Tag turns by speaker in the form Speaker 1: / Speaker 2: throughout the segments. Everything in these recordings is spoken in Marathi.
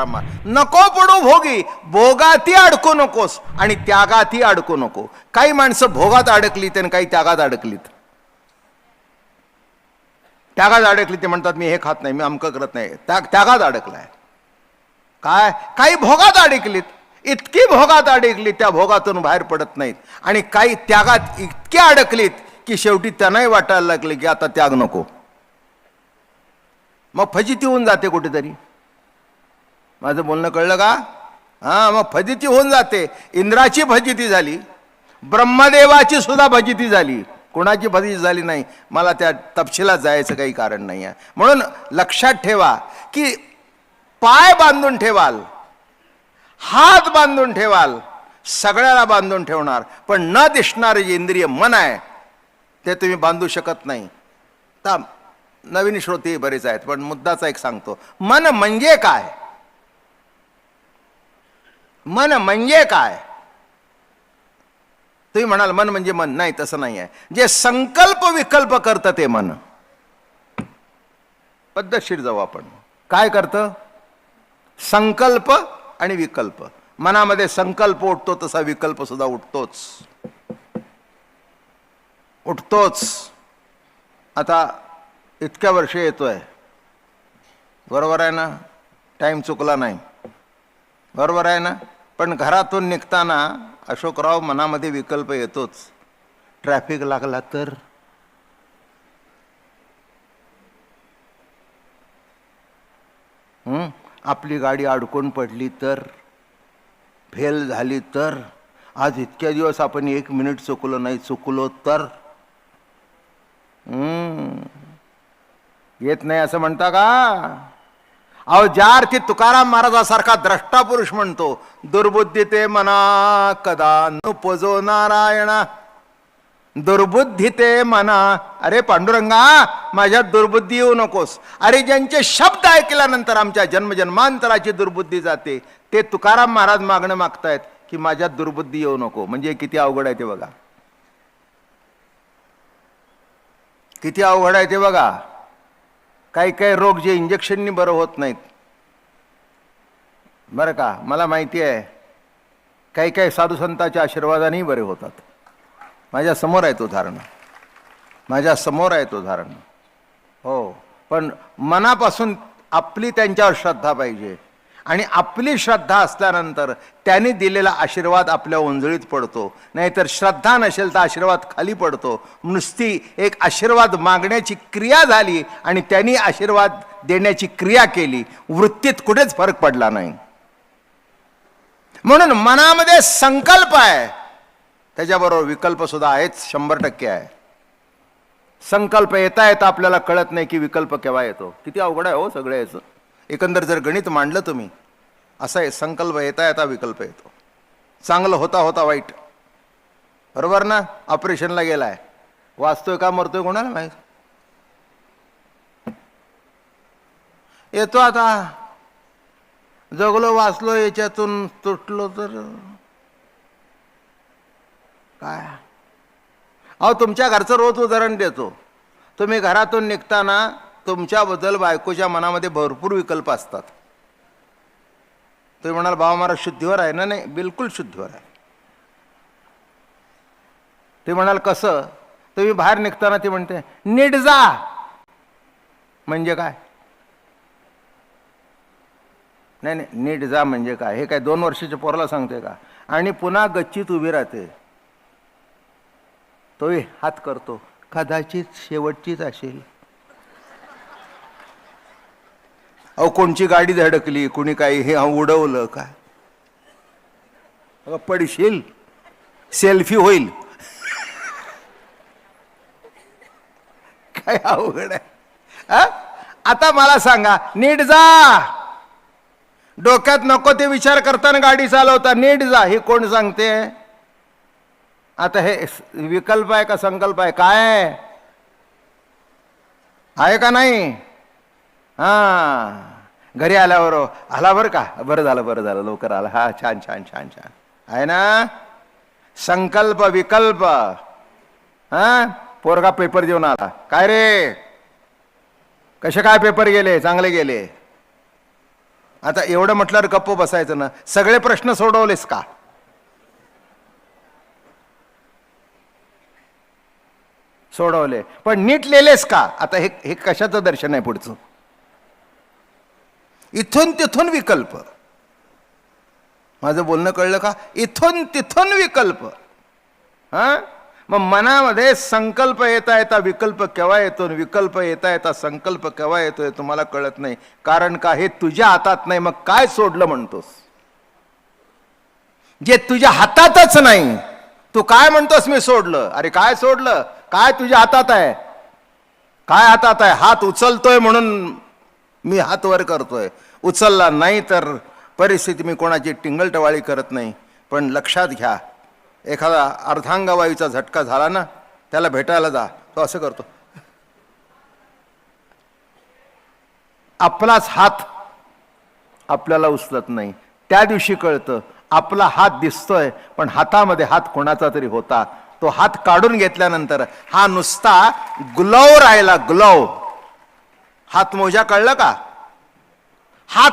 Speaker 1: नको पडू भोगी. भोगाती अडकू नकोस. आणि त्यागाती अडकू नको. काही माणसं भोगात अडकलीत आणि काही त्यागात अडकलीत. त्यागात अडकली ते म्हणतात मी हे खात नाही मी अमकं करत नाही. त्या त्यागात अडकलाय. काय? काही भोगात अडकलीत. इतकी भोगात अडकली त्या भोगातून बाहेर पडत नाहीत. आणि काही त्यागात इतके अडकलीत की शेवटी त्यांनाही वाटायला लागले की आता त्याग नको. मग फजिती होऊन जाते कुठेतरी. माझं बोलणं कळलं का? हां मग फजिती होऊन जाते. इंद्राची फजिती झाली. ब्रह्मदेवाची सुद्धा फजिती झाली. कोणाची फजिती झाली नाही? मला त्या तपशिलात जायचं काही कारण नाही आहे. म्हणून लक्षात ठेवा की पाय बांधून ठेवाल हात बांधून ठेवाल सगळ्याला बांधून ठेवणार. पण न दिसणारे जे इंद्रिय मन आहे ते तुम्ही बांधू शकत नाही. तर नवीन श्रोते बरेच आहेत पण मुद्दाचा एक सांगतो. मन म्हणजे काय? मन म्हणजे काय? तुम्ही म्हणाल मन म्हणजे मन. नाही तसं नाही आहे. जे संकल्प विकल्प करतं ते मन. पद्धतशीर जाऊ आपण. काय करतं? संकल्प आणि विकल्प. मनामध्ये संकल्प उठतो तसा विकल्प सुद्धा उठतोच. उठतोच. आता इतक्या वर्ष येतोय. बरोबर आहे ना? टाईम चुकला नाही. बरोबर आहे ना? पण घरातून निघताना अशोकराव मनामध्ये विकल्प येतोच. ट्रॅफिक लागला तर? आपली गाडी अडकून पडली तर? फेल झाली तर? आज इतक्या दिवस आपण एक मिनिट चुकलो नाही चुकलो तर? येत नाही असं म्हणता का? अहो ज्या अर्थी तुकाराम महाराजासारखा द्रष्टा पुरुष म्हणतो दुर्बुद्धी ते मना कदा नुपजो नारायणा. दुर्बुद्धी ते मना. अरे पांडुरंगा माझ्यात दुर्बुद्धी येऊ नकोस. अरे ज्यांचे शब्द ऐकल्यानंतर आमच्या जन्मजन्मांतराची दुर्बुद्धी जाते ते तुकाराम महाराज मागणं मागतायत की माझ्यात दुर्बुद्धी येऊ नको. म्हणजे किती अवघड आहे ते बघा. किती अवघड आहे ते बघा. काही काही रोग जे इंजेक्शननी बरं होत नाहीत. बरं का? मला माहिती आहे. काही काही साधू संतांच्या आशीर्वादानेही बरे होतात. माझ्यासमोर आहे तो धारणा. माझ्यासमोर आहे तो धारणा. हो. पण मनापासून आपली त्यांच्यावर श्रद्धा पाहिजे. आणि आपली श्रद्धा असल्यानंतर त्याने दिलेला आशीर्वाद आपल्या ओंजळीत पडतो. नाहीतर श्रद्धा नसेल तर आशीर्वाद खाली पडतो. नुसती एक आशीर्वाद मागण्याची क्रिया झाली आणि त्यांनी आशीर्वाद देण्याची क्रिया केली. वृत्तीत कुठेच फरक पडला नाही. म्हणून मनामध्ये संकल्प आहे. त्याच्याबरोबर विकल्प सुद्धा आहेच शंभर टक्के आहे. संकल्प येता येता आपल्याला कळत नाही की विकल्प केव्हा येतो. किती अवघड आहे हो सगळं याचं. एकंदर जर गणित मांडलं तुम्ही असा आहे संकल्प येता येता विकल्प येतो. चांगलं होता होता वाईट. बरोबर ना? ऑपरेशनला गेला आहे वाचतोय का मरतोय कोणाला माहीत? येतो आता. जगलो वाचलो याच्यातून तुटलो तर. काय? अहो तुमच्या घरचं रोज उदाहरण देतो. तुम्ही घरातून निघताना तुमच्याबद्दल बायकोच्या मनामध्ये भरपूर विकल्प असतात. तुम्ही म्हणाल बाबा महाराज शुद्धीवर आहे. ना नाही बिलकुल शुद्धीवर आहे. ते म्हणाल कसं? तुम्ही बाहेर निघताना ती म्हणते नीट जा. म्हणजे काय? नाही नाही नीट जा म्हणजे काय? हे काय दोन वर्षाच्या पोराला सांगते का? आणि पुन्हा गच्चीत उभी राहते. तोही हात करतो. कदाचित शेवटचीच असेल. अहो कोणची गाडी धडकली कुणी काही हे उडवलं काय? अगं, पडशील. सेल्फी होईल. काय अवघड आहे. आता मला सांगा नीट जा. डोक्यात नको ते विचार करताना गाडी चालवता. नीट जा हे कोण सांगते? आता हे विकल्प आहे का संकल्प आहे? काय आहे? आहे का नाही? हा. घरी आल्यावर हो. आला बरं का? बरं झालं बरं झालं. लवकर आला. हा छान छान छान छान. आहे ना? संकल्प विकल्प. हा? पोरगा पेपर देऊन आला. काय रे? कसे काय पेपर गेले? चांगले गेले. आता एवढं म्हटल्यावर गप्प बसायचं ना. सगळे प्रश्न सोडवलेस का? सोडवले. पण नीट लिहिलेस का? आता हे हे कशाचं दर्शन आहे पुढचं? इथून तिथून विकल्प. माझं बोलणं कळलं का? इथून तिथून विकल्प. हां? मग मनामध्ये संकल्प येता येता विकल्प केव्हा येतो आणि विकल्प येता येता संकल्प केव्हा येतोय तुम्हाला कळत नाही. कारण का? हे तुझ्या हातात नाही. मग काय सोडलं म्हणतोस? जे तुझ्या हातातच नाही. तू काय म्हणतोस मी सोडलं? अरे काय सोडलं? काय तुझ्या हातात आहे? काय हातात आहे? हात उचलतोय म्हणून मी हात वर करतोय. उचलला नाही तर परिस्थिती मी कोणाची टिंगलटवाळी करत नाही. पण लक्षात घ्या एखादा अर्धांगवायूचा झटका झाला ना त्याला भेटायला जा. तो असं करतो. आपलाच हात आपल्याला उचलत नाही. त्या दिवशी कळतं आपला हात दिसतोय पण हातामध्ये हात कोणाचा तरी होता. तो हात काढून घेतल्यानंतर हा नुसता ग्लव राहिला ग्लव. हात मोजा कळलं का? हात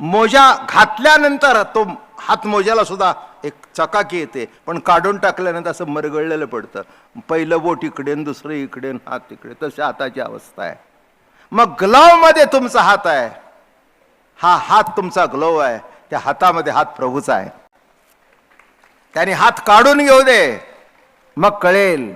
Speaker 1: मोजा घातल्यानंतर तो हात मोजाला सुद्धा एक चकाकी येते. पण काढून टाकल्यानंतर असं मरगळलेलं पडतं. पहिलं बोट इकडे दुसरं इकडे हात तिकडे तशी हाताची अवस्था आहे. मग ग्लवमध्ये तुमचा हात आहे. हा हात तुमचा ग्लव आहे. त्या हातामध्ये हात प्रभूचा आहे. त्याने हात काढून घेऊ दे. मग कळेल.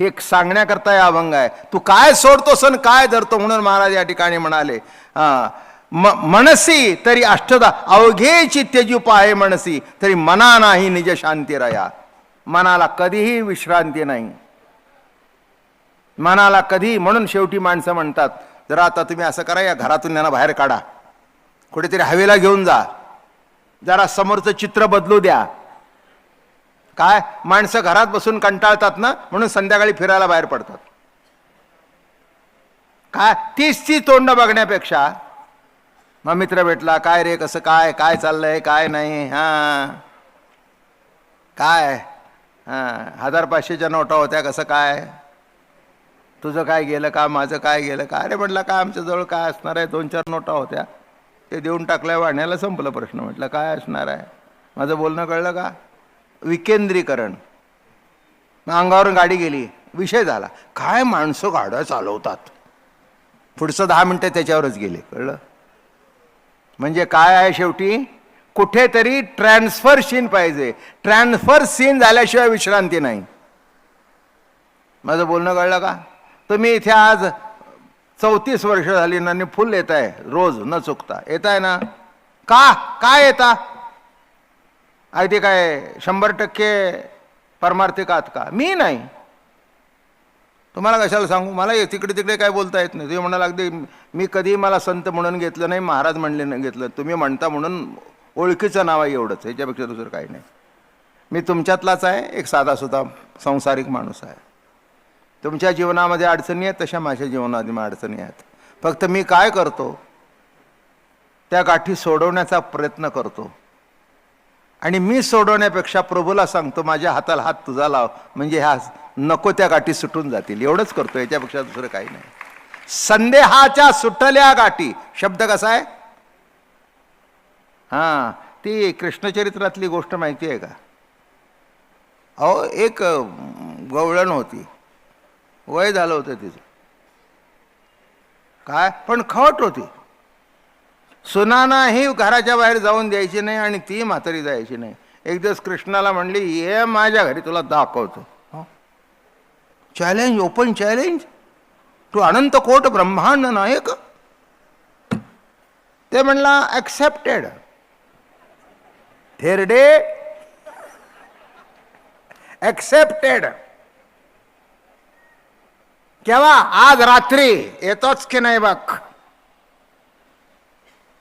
Speaker 1: हे एक सांगण्याकरता हे अभंग आहे. तू काय सोडतोस आणि काय धरतो म्हणून महाराज या ठिकाणी म्हणाले. हा, म- मनसी तरी अष्टदा अवघेची त्यजू आहे मनसी तरी मना नाही निज शांती राया. मनाला कधीही विश्रांती नाही. मनाला कधी म्हणून शेवटी माणसं म्हणतात जरा आता तुम्ही असं करा या घरातून त्यांना बाहेर काढा. कुठेतरी हवेला घेऊन जा. जरा समोरचं चित्र बदलू द्या. काय? माणसं घरात बसून कंटाळतात ना म्हणून संध्याकाळी फिरायला बाहेर पडतात. काय? तीच ती तोंड बघण्यापेक्षा मग मित्र भेटला काय रे कसं काय काय चाललंय काय नाही हा. काय? हां हजार पाचशेच्या नोटा होत्या कसं काय? तुझं काय गेलं का माझं काय गेलं का? अरे म्हटलं काय आमच्याजवळ काय असणार आहे? दोन चार नोटा होत्या. ते देऊन टाकल्या वाण्याला संपलं प्रश्न म्हटलं काय असणार आहे? माझं बोलणं कळलं का? विकेंद्रीकरण. अंगावरून गाडी गेली विषय झाला. काय माणसं गाड्या चालवतात? पुढचं दहा मिनटं त्याच्यावरच गेले कळलं? म्हणजे काय आहे शेवटी? कुठेतरी ट्रान्सफर सीन पाहिजे. ट्रान्सफर सीन झाल्याशिवाय विश्रांती नाही. माझं बोलणं कळलं का? तुम्ही इथे आज चौतीस वर्ष झाली ना आणि फुल येत आहे रोज न चुकता. येत आहे ना? का? काय येता? अगदी काय शंभर टक्के परमार्थिक आहात का? मी नाही. तुम्हाला कशाला सांगू? मला तिकडे तिकडे काय बोलता येत नाही. तुम्ही म्हणाला अगदी मी कधी मला संत म्हणून घेतलं नाही महाराज म्हणले नाही घेतलं. तुम्ही म्हणता म्हणून ओळखीचं नाव आहे एवढंच. ह्याच्यापेक्षा दुसरं काही नाही. मी तुमच्यातलाच आहे एक साधा सुद्धा संसारिक माणूस आहे. तुमच्या जीवनामध्ये अडचणी आहेत तशा माझ्या जीवनामध्ये अडचणी आहेत. फक्त मी काय करतो त्या गाठी सोडवण्याचा प्रयत्न करतो. आणि मी सोडवण्यापेक्षा प्रभूला सांगतो माझ्या हाताला हात तुझा लाव. म्हणजे ह्या नको त्या गाठी सुटून जातील. एवढंच करतो याच्यापेक्षा दुसरं काही नाही. संदेहाच्या सुटल्या गाठी. शब्द कसा आहे? हा ती कृष्णचरित्रातली गोष्ट माहिती आहे का? अहो एक गवळण होती. वय झालं होतं तिचं. काय? पण खवट होती. सुनानाही घराच्या बाहेर जाऊन द्यायची नाही आणि ती म्हातारी जायची नाही. एक दिवस कृष्णाला म्हणली हे माझ्या घरी तुला दाखवतो. चॅलेंज ओपन चॅलेंज तू अनंत कोट ब्रह्मांड नायक ते म्हणला ऍक्सेप्टेड थेरडे ऍक्सेप्टेड केव्हा? आज रात्री. येतोच की नाही बघ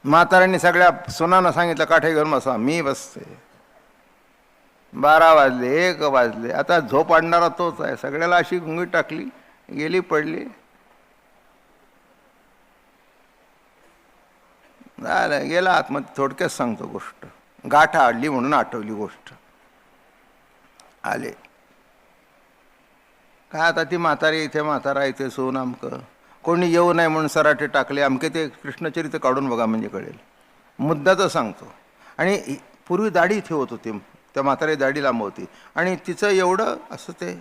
Speaker 1: म्हाताऱ्यांनी सगळ्या सुनानं सांगितलं काठे घेऊन बसा मी बसते. बारा वाजले एक वाजले. आता झोप आणणारा तोच आहे. सगळ्याला अशी गुंगी टाकली गेली पडली. झालं गेला आतमध्ये थोडक्यात सांगतो गोष्ट. गाठा आडली म्हणून आठवली गोष्ट. आले. काय आता ती म्हातारी इथे म्हातारा इथे सोन आमकं. कोणी येऊ नये म्हणून सराटे टाकले अमके ते कृष्णचरित्र काढून बघा म्हणजे कळेल. मुद्द्याचं सांगतो. आणि पूर्वी दाढी ठेवत होती त्या म्हातारी दाढी लांब होती. आणि तिचं एवढं असं ते